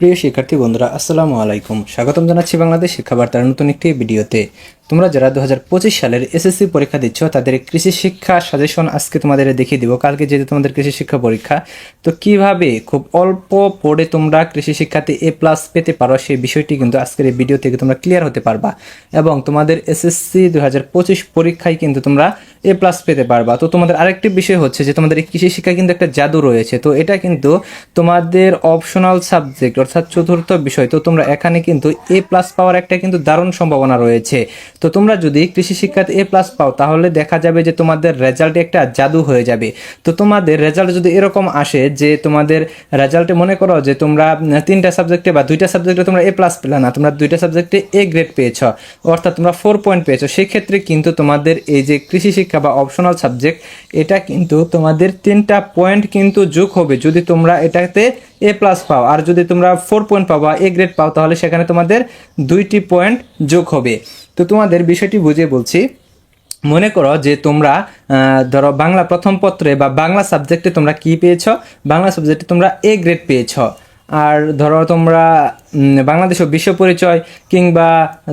প্রিয় শিক্ষার্থী বন্ধুরা আসসালামু আলাইকুম। স্বাগতম জানাচ্ছি বাংলাদেশ শিক্ষাবার্তার নতুন একটি ভিডিওতে। তোমরা যারা দু হাজার পঁচিশ সালের এসএসসি পরীক্ষা দিচ্ছ, তাদের কৃষি শিক্ষা সাজেশন আজকে তোমাদের দেখিয়ে দিব। কালকে যেহেতু তোমাদের কৃষি শিক্ষা পরীক্ষা, তো কীভাবে খুব অল্প পড়ে তোমরা কৃষি শিক্ষাতে এ প্লাস পেতে পারো সেই বিষয়টি কিন্তু আজকের এই ভিডিও থেকে তোমরা ক্লিয়ার হতে পারবা। এবং তোমাদের এসএসসি দু হাজার পঁচিশ পরীক্ষায় কিন্তু তোমরা এ প্লাস পেতে পারবা। তো তোমাদের আরেকটি বিষয় হচ্ছে যে, তোমাদের এই কৃষি শিক্ষা কিন্তু একটা জাদু রয়েছে। তো এটা কিন্তু তোমাদের অপশনাল সাবজেক্ট অর্থাৎ চতুর্থ বিষয়। তো তোমরা এখানে কিন্তু এ প্লাস পাওয়ার একটা কিন্তু দারুণ সম্ভাবনা রয়েছে। তো তোমরা যদি কৃষি শিক্ষাতে এ প্লাস পাও, তাহলে দেখা যাবে যে তোমাদের রেজাল্ট একটা জাদু হয়ে যাবে। তো তোমাদের রেজাল্ট যদি এরকম আসে যে তোমাদের রেজাল্টে মনে করো যে তোমরা তিনটা সাবজেক্টে বা দুইটা সাবজেক্টে তোমরা এ প্লাস পেলে না, তোমরা দুইটা সাবজেক্টে এ গ্রেড পেয়েছ, অর্থাৎ তোমরা ফোর পয়েন্ট পেয়েছ, সেক্ষেত্রে কিন্তু তোমাদের এই যে কৃষি শিক্ষা বা অপশনাল সাবজেক্ট এটা কিন্তু তোমাদের তিনটা পয়েন্ট কিন্তু যোগ হবে। যদি তোমরা এটাতে এ প্লাস পাও, আর যদি তোমরা ফোর পয়েন্ট পাও বা এ গ্রেড পাও, তাহলে সেখানে তোমাদের দুইটি পয়েন্ট যোগ হবে। তো তোমাদের বিষয়টি বুঝে বলছি। মনে করো যে তোমরা ধরো বাংলা প্রথম পত্রে বা বাংলা সাবজেক্টে তোমরা কি পেয়েছ? বাংলা সাবজেক্টে তোমরা এ গ্রেড পেয়েছ। আর ধরো তোমরা বাংলাদেশ বিশ্ব পরিচয় কিংবা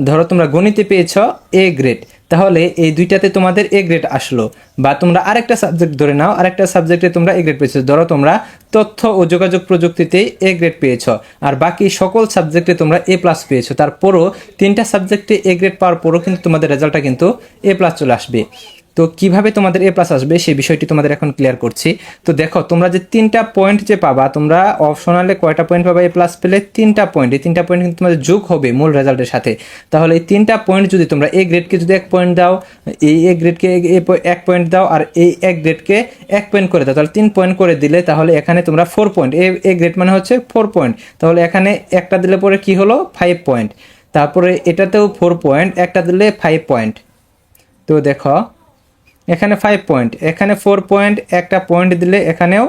ধরো তোমরা গণিতে পেয়েছ এ গ্রেড তাহলে এই দুইটাতে তোমাদের এ গ্রেড আসলো। বা তোমরা আরেকটা সাবজেক্ট ধরে নাও, আরেকটা সাবজেক্টে তোমরা এ গ্রেড পেয়েছ। ধরো তোমরা তথ্য ও যোগাযোগ প্রযুক্তিতে এ গ্রেড পেয়েছ, আর বাকি সকল সাবজেক্টে তোমরা এ প্লাস পেয়েছ। তারপরও তিনটা সাবজেক্টে এ গ্রেড পাওয়ার পরও কিন্তু তোমাদের রেজাল্টটা কিন্তু এ প্লাস চলে আসবে। তো কীভাবে তোমাদের এ প্লাস আসবে সেই বিষয়টি তোমাদের এখন ক্লিয়ার করছি। তো দেখো, তোমরা যে তিনটা পয়েন্ট যে পাবা, তোমরা অপশনালে কয়টা পয়েন্ট পাবা এ প্লাস পেলে? তিনটা পয়েন্ট এই তিনটা পয়েন্ট কিন্তু তোমাদের যোগ হবে মূল রেজাল্টের সাথে। তাহলে এই তিনটা পয়েন্ট যদি তোমরা এ গ্রেডকে যদি এক পয়েন্ট দাও, এই এ গ্রেডকে এক পয়েন্ট দাও আর এই এক গ্রেডকে এক পয়েন্ট করে দাও, তাহলে তিন পয়েন্ট করে দিলে তাহলে এখানে তোমরা ফোর পয়েন্ট এ এ গ্রেড মানে হচ্ছে ফোর পয়েন্ট তাহলে এখানে একটা দিলে পরে কি হলো? ফাইভ পয়েন্ট তারপরে এটাতেও ফোর পয়েন্ট একটা দিলে ফাইভ পয়েন্ট তো দেখো এখানে ফাইভ পয়েন্ট এখানে ফোর পয়েন্ট একটা পয়েন্ট দিলে এখানেও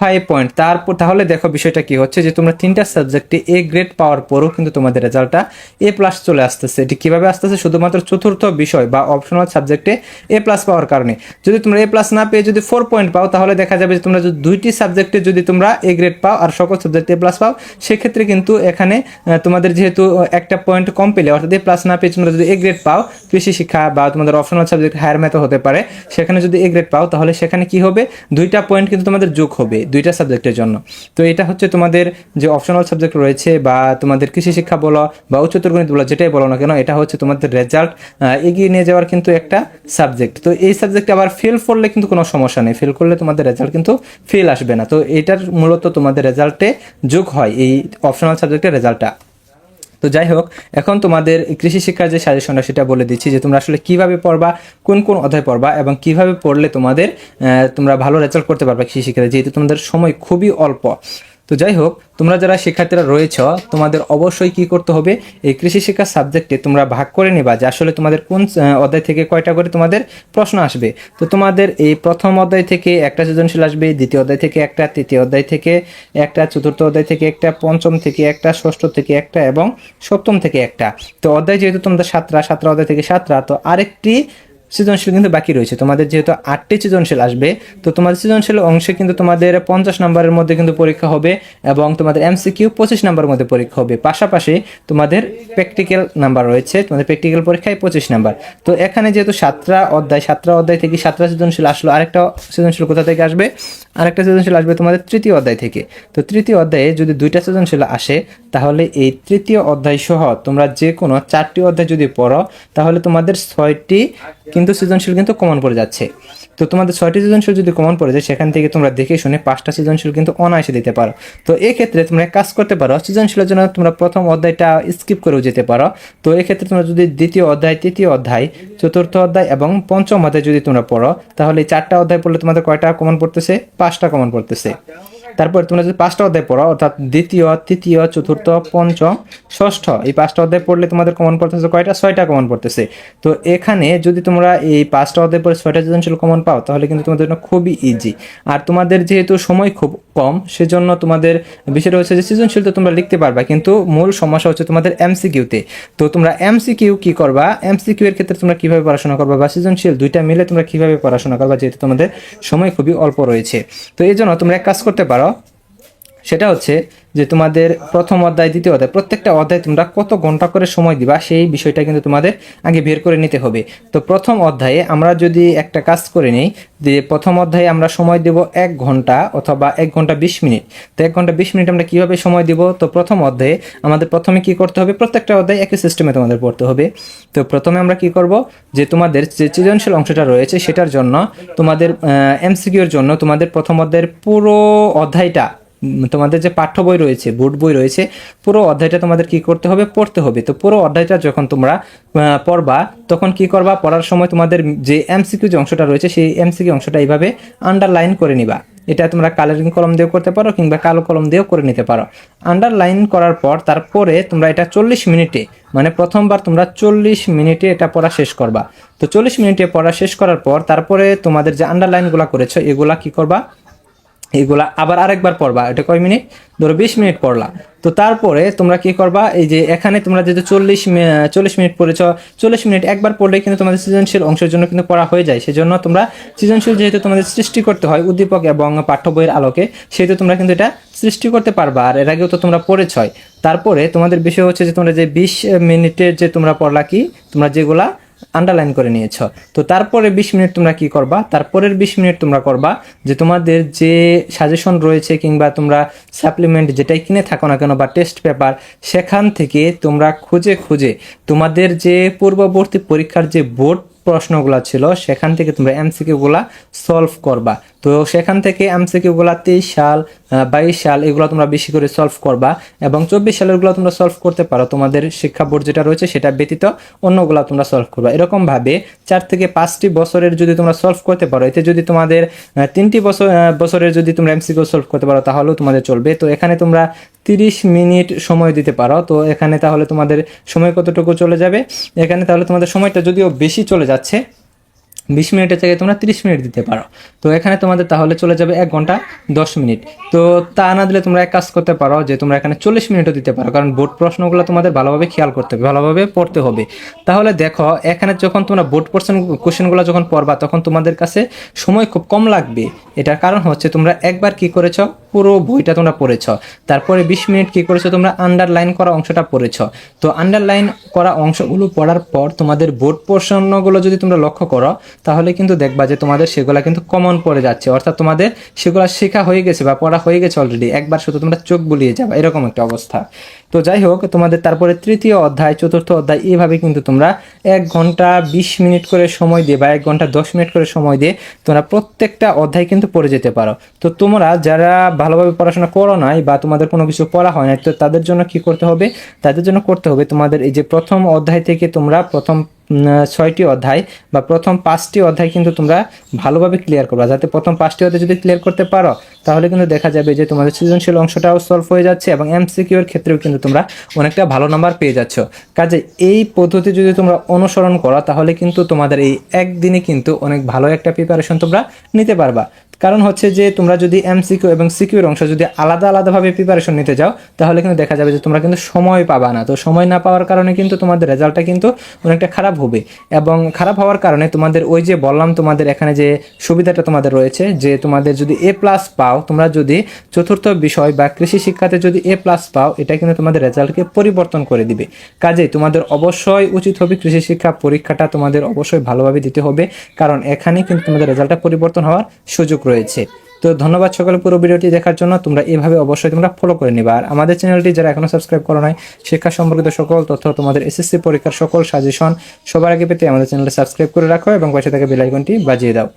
ফাইভ পয়েন্ট তারপর তাহলে দেখো বিষয়টা কি হচ্ছে যে তোমরা তিনটা সাবজেক্টে এ গ্রেড পাওয়ার পরও কিন্তু তোমাদের রেজাল্টটা এ প্লাস চলে আসতেছে। এটি কীভাবে আসতেছে? শুধুমাত্র চতুর্থ বিষয় বা অপশনাল সাবজেক্টে এ প্লাস পাওয়ার কারণে। যদি তোমরা এ প্লাস না পেয়ে যদি ফোর পয়েন্ট পাও, তাহলে দেখা যাবে যে তোমরা যদি দুইটি সাবজেক্টে যদি তোমরা এ গ্রেড পাও আর সকল সাবজেক্টে এ প্লাস পাও, সেক্ষেত্রে কিন্তু এখানে তোমাদের যেহেতু একটা পয়েন্ট কম পেলে, অর্থাৎ এ প্লাস না পেয়ে তোমরা যদি এ গ্রেড পাও, কৃষি শিক্ষা বা তোমাদের অপশনাল সাবজেক্ট হায়ার ম্যাথও হতে পারে। সেখানে যদি এ গ্রেড পাও, তাহলে সেখানে কি হবে? দুইটা পয়েন্ট কিন্তু তোমাদের যোগ হবে। দুইটা সাবজেক্টের জন্য। তো এটা হচ্ছে তোমাদের যে অপশনাল সাবজেক্ট রয়েছে বা তোমাদের কৃষি শিক্ষা বলো বা উচ্চতর গণিত বলো, যেটাই বলো না কেন, এটা হচ্ছে তোমাদের রেজাল্ট এগিয়ে নিয়ে যাওয়ার কিন্তু একটা সাবজেক্ট তো এই সাবজেক্টে আবার ফেল করলে কিন্তু কোনো সমস্যা নেই। ফেল করলে তোমাদের রেজাল্ট কিন্তু ফেল আসবে না। তো এটার মূলত তোমাদের রেজাল্টে যোগ হয় এই অপশনাল সাবজেক্টের রেজাল্টটা তো যাই হোক এখন তোমাদের কৃষি শিক্ষার যে সাজেশনটা, সেটা বলে দিচ্ছি যে তোমরা আসলে কীভাবে পড়বা, কোন কোন অধ্যায় পড়বা এবং কীভাবে পড়লে তোমাদের তোমরা ভালো রেজাল্ট করতে পারবা কৃষি শিক্ষাতে, যেহেতু তোমাদের সময় খুবই অল্প। তো যাই হোক তোমরা যারা শিক্ষার্থীরা রয়েছ, তোমাদের অবশ্যই কি করতে হবে? এই কৃষি শিক্ষা সাবজেক্টে তোমরা ভাগ করে নেবা যে আসলে তোমাদের কোন অধ্যায় থেকে কয়টা করে তোমাদের প্রশ্ন আসবে। তো তোমাদের এই প্রথম অধ্যায় থেকে একটা সৃজনশীল আসবে, দ্বিতীয় অধ্যায় থেকে একটা, তৃতীয় অধ্যায় থেকে একটা, চতুর্থ অধ্যায় থেকে একটা, পঞ্চম থেকে একটা, ষষ্ঠ থেকে একটা এবং সপ্তম থেকে একটা। তো অধ্যায় যেহেতু তোমাদের সাতটা সাতটা অধ্যায় থেকে সাতটা, তো আরেকটি সৃজনশীল কিন্তু বাকি রয়েছে। তোমাদের যেহেতু আটটি সৃজনশীল আসবে, তো তোমাদের সৃজনশীল অংশে কিন্তু তোমাদের পঞ্চাশ নম্বরের মধ্যে কিন্তু পরীক্ষা হবে এবং তোমাদের এমসিকিউ পঁচিশ নম্বরের মধ্যে পরীক্ষা হবে। পাশাপাশি তোমাদের প্র্যাকটিক্যাল নাম্বার রয়েছে, তোমাদের প্র্যাকটিক্যাল পরীক্ষায় পঁচিশ নাম্বার। তো এখানে যেহেতু সাতটা অধ্যায় সাতটা অধ্যায় থেকে সাতটা সৃজনশীল আসলো, আরেকটা সৃজনশীল কোথা থেকে আসবে? আরেকটা সৃজনশীল আসবে তোমাদের তৃতীয় অধ্যায় থেকে। তো তৃতীয় অধ্যায়ে যদি দুইটা সৃজনশীল আসে, তাহলে এই তৃতীয় অধ্যায় সহ তোমরা যে কোনো চারটি অধ্যায় যদি পড়ো, তাহলে তোমাদের ছয়টি কিন্তু সৃজনশীল কিন্তু কমন পড়ে যাচ্ছে। তো তোমাদের ছয়টি সৃজনশীল যদি কমন পড়ে যায়, সেখান থেকে তোমরা দেখে শুনে পাঁচটা সৃজনশীল কিন্তু অনায়াসে দিতে পারো। তো এই ক্ষেত্রে তোমরা কাজ করতে পারো, সৃজনশীলের জন্য তোমরা প্রথম অধ্যায়টা স্কিপ করেও যেতে পারো। তো এই ক্ষেত্রে তোমরা যদি দ্বিতীয় অধ্যায়, তৃতীয় অধ্যায়, চতুর্থ অধ্যায় এবং পঞ্চম অধ্যায় যদি তোমরা পড়ো, তাহলে চারটা অধ্যায় পড়লে তোমাদের কয়টা কমন পড়তেছে? পাঁচটা কমন পড়তেছে তারপর তোমরা যদি পাঁচটা অধ্যায় পড়ো, অর্থাৎ দ্বিতীয়, তৃতীয়, চতুর্থ, পঞ্চম, ষষ্ঠ, এই পাঁচটা অধ্যায় পড়লে তোমাদের কমন পড়তেছে কয়টা? ছয়টা কমন পড়তেছে। তো এখানে যদি তোমরা এই পাঁচটা অধ্যায় পড়ে ছয়টা সৃজনশীল কমন পাও, তাহলে কিন্তু তোমাদের জন্য খুবই ইজি আর তোমাদের যেহেতু সময় খুব কম, সেজন্য তোমাদের বিষয়টা হচ্ছে যে সৃজনশীল তো তোমরা লিখতে পারবা, কিন্তু মূল সমস্যা হচ্ছে তোমাদের এমসিকিউতে তো তোমরা এমসিকিউ কি করবা? এমসিকিউ এর ক্ষেত্রে তোমরা কীভাবে পড়াশোনা করবা বা সৃজনশীল দুইটা মিলে তোমরা কীভাবে পড়াশোনা করবা, যেহেতু তোমাদের সময় খুবই অল্প রয়েছে। তো এই জন্য তোমরা এক কাজ করতে পারো সেটা হচ্ছে যে তোমাদের প্রথম অধ্যায়, দ্বিতীয় অধ্যায়, প্রত্যেকটা অধ্যায় তোমরা কত ঘণ্টা করে সময় দিবা, সেই বিষয়টা কিন্তু তোমাদের আগে বের করে নিতে হবে। তো প্রথম অধ্যায়ে আমরা যদি একটা কাজ করে নিই, যে প্রথম অধ্যায়ে আমরা সময় দেব এক ঘণ্টা অথবা এক ঘণ্টা বিশ মিনিট। তো এক ঘণ্টা বিশ মিনিট আমরা কীভাবে সময় দিব? তো প্রথম অধ্যায়ে আমাদের প্রথমে কি করতে হবে? প্রত্যেকটা অধ্যায় একই সিস্টেমে তোমাদের পড়তে হবে। তো প্রথমে আমরা কি করব? যে তোমাদের যে সৃজনশীল অংশটা রয়েছে, সেটার জন্য তোমাদের এমসিকিউর জন্য তোমাদের প্রথম অধ্যায়ের পুরো অধ্যায়টা তোমাদের যে পাঠ্য বই রয়েছে, বোর্ড বই রয়েছে, পুরো অধ্যায়টা তোমাদের কি করতে হবে? পড়তে হবে। তো পুরো অধ্যায়টা যখন তোমরা পড়বা, তখন কি করবা? পড়ার সময় তোমাদের যে এমসিকিউ যে অংশটা রয়েছে, সেই এমসিকিউ অংশটা এইভাবে আন্ডারলাইন করে নিবা। এটা তোমরা কালারিং কলম দিয়েও করতে পারো কিংবা কালো কলম দিয়েও করে নিতে পারো। আন্ডারলাইন করার পর তারপরে তোমরা এটা চল্লিশ মিনিটে মানে প্রথমবার তোমরা চল্লিশ মিনিটে এটা পড়া শেষ করবা। তো চল্লিশ মিনিটে পড়া শেষ করার পর তারপরে তোমাদের যে আন্ডারলাইনগুলো করেছ, এগুলা কি করবা? এগুলা আবার আরেকবার পড়বা, এটা কয় মিনিট? ধরো বিশ মিনিট পড়লা। তো তারপরে তোমরা কি করবা, এই যে এখানে তোমরা যেহেতু চল্লিশ চল্লিশ মিনিট পড়েছ, চল্লিশ মিনিট একবার পড়লে কিন্তু তোমাদের সৃজনশীল অংশের জন্য কিন্তু পড়া হয়ে যায়। সেজন্য তোমরা সৃজনশীল যেহেতু তোমাদের সৃষ্টি করতে হয়, উদ্দীপক এবং পাঠ্য বইয়ের আলোকে, সেহেতু তোমরা কিন্তু এটা সৃষ্টি করতে পারবা। আর এর আগেও তো তোমরা পড়েছই। তারপরে তোমাদের বিষয় হচ্ছে যে তোমরা যে বিশ মিনিটের যে তোমরা পড়লা কি, তোমরা যেগুলা আন্ডারলাইন করে নিয়েছ। তো তারপরে বিশ মিনিট তোমরা কি করবা? তারপরের বিশ মিনিট তোমরা করবা যে তোমাদের যে সাজেশন রয়েছে কিংবা তোমরা সাপ্লিমেন্ট যেটাই কিনে থাকো না কেন বা টেস্ট পেপার সেখান থেকে তোমরা খুঁজে খুঁজে তোমাদের যে পূর্ববর্তী পরীক্ষার যে বোর্ড প্রশ্নগুলো ছিল, সেখান থেকে তোমরা এমসিকিউ গুলা সলভ করবা। তো সেখান থেকে এমসিকিউ গুলা তেইশ সাল বাইশ সাল এগুলো তোমরা বেশি করে সলভ করবা এবং চব্বিশ সালেরগুলো তোমরা সলভ করতে পারো। তোমাদের শিক্ষা বোর্ড যেটা রয়েছে সেটা ব্যতীত অন্যগুলা তোমরা সলভ করবা। এরকম ভাবে চার থেকে পাঁচটি বছরের যদি তোমরা সলভ করতে পারো, এতে যদি তোমাদের তিনটি বছর বছরের যদি তোমরা এমসিকিউ সলভ করতে পারো, তাহলেও তোমাদের চলবে। তো এখানে তোমরা তিরিশ মিনিট সময় দিতে পারো। তো এখানে তাহলে তোমাদের সময় কতটুকু চলে যাবে? এখানে তাহলে তোমাদের সময়টা যদিও বেশি চলে যাচ্ছে, বিশ মিনিটের জায়গায় তোমরা তিরিশ মিনিট দিতে পারো। তো এখানে তোমাদের তাহলে চলে যাবে এক ঘণ্টা দশ মিনিট। তো তা না দিলে তোমরা এক কাজ করতে পারো যে তোমরা এখানে চল্লিশ মিনিটও দিতে পারো, কারণ বোর্ড প্রশ্নগুলো তোমাদের ভালোভাবে খেয়াল করতে হবে, ভালোভাবে পড়তে হবে। তাহলে দেখো, এখানে যখন তোমরা বোর্ড পোর্শন, কোশ্চেনগুলো যখন পড়বা, তখন তোমাদের কাছে সময় খুব কম লাগবে। এটার কারণ হচ্ছে তোমরা একবার কি করেছ? পুরো বইটা তোমরা পড়েছ। তারপরে বিশ মিনিট কি করেছ তোমরা? আন্ডারলাইন করা অংশটা পড়েছ। তো আন্ডারলাইন করা অংশগুলো পড়ার পর তোমাদের বোর্ড প্রশ্নগুলো যদি তোমরা লক্ষ্য করো, তাহলে কিন্তু দেখবা যে তোমাদের সেগুলা কিন্তু কমন পড়ে যাচ্ছে। অর্থাৎ তোমাদের সেগুলো শেখা হয়ে গেছে বা পড়া হয়ে গেছে অলরেডি একবার শুধু তোমরা চোখ বুলিয়ে যাবে। এরকম একটা অবস্থা। তো যাই হোক, তোমাদের তারপরে তৃতীয় অধ্যায়, চতুর্থ অধ্যায় এইভাবে কিন্তু তোমরা এক ঘণ্টা বিশ মিনিট করে সময় দিয়ে বা এক ঘণ্টা দশ মিনিট করে সময় দিয়ে তোমরা প্রত্যেকটা অধ্যায় কিন্তু পড়ে যেতে পারো। তো তোমরা যারা ভালোভাবে পড়াশোনা করো নাই বা তোমাদের কোনো কিছু পড়া হয় না তো তাদের জন্য কি করতে হবে? তাদের জন্য করতে হবে তোমাদের এই যে প্রথম অধ্যায় থেকে তোমরা প্রথম ছয়টি অধ্যায় বা প্রথম পাঁচটি অধ্যায় কিন্তু তোমরা ভালোভাবে ক্লিয়ার করবা। যাতে প্রথম পাঁচটি অধ্যায় যদি ক্লিয়ার করতে পারো, তাহলে কিন্তু দেখা যাবে যে তোমাদের সৃজনশীল অংশটাও সলভ হয়ে যাচ্ছে এবং এমসিকিউর ক্ষেত্রেও কিন্তু তোমরা অনেকটা ভালো নাম্বার পেয়ে যাচ্ছ। কাজে এই পদ্ধতি যদি তোমরা অনুসরণ করো, তাহলে কিন্তু তোমাদের এই একদিনে কিন্তু অনেক ভালো একটা প্রিপারেশন তোমরা নিতে পারবা। কারণ হচ্ছে যে তোমরা যদি এমসিকিউ এবং সিকিউর অংশ যদি আলাদা আলাদাভাবে প্রিপারেশন নিতে যাও তাহলে কিন্তু দেখা যাবে যে তোমরা কিন্তু সময় পাবা না। তো সময় না পাওয়ার কারণে কিন্তু তোমাদের রেজাল্টটা কিন্তু অনেকটা খারাপ হবে এবং খারাপ হওয়ার কারণে তোমাদের ওই যে বললাম তোমাদের এখানে যে সুবিধাটা তোমাদের রয়েছে, যে তোমাদের যদি এ প্লাস পাও, তোমরা যদি চতুর্থ বিষয় বা কৃষি শিক্ষাতে যদি এ প্লাস পাও, এটা কিন্তু তোমাদের রেজাল্টকে পরিবর্তন করে দিবে। কাজেই তোমাদের অবশ্যই উচিত হবে কৃষি শিক্ষা পরীক্ষাটা তোমাদের অবশ্যই ভালোভাবে দিতে হবে, কারণ এখানে কিন্তু তোমাদের রেজাল্টটা পরিবর্তন হওয়ার সুযোগ রয়েছে তো ধন্যবাদ সকলে পুরো ভিডিওটি দেখার জন্য। তোমরা এভাবে অবশ্যই তোমরা ফলো করে নিবা। আর আমাদের চ্যানেলটি যারা এখনও সাবস্ক্রাইব করো নাই, শিক্ষা সম্পর্কিত সকল তথ্য, তোমাদের এসএসসি পরীক্ষার সকল সাজেশন সবার আগে পেতে আমাদের চ্যানেলটি সাবস্ক্রাইব করে রাখো এবং পাশে থাকা বেল আইকনটি বাজিয়ে দাও।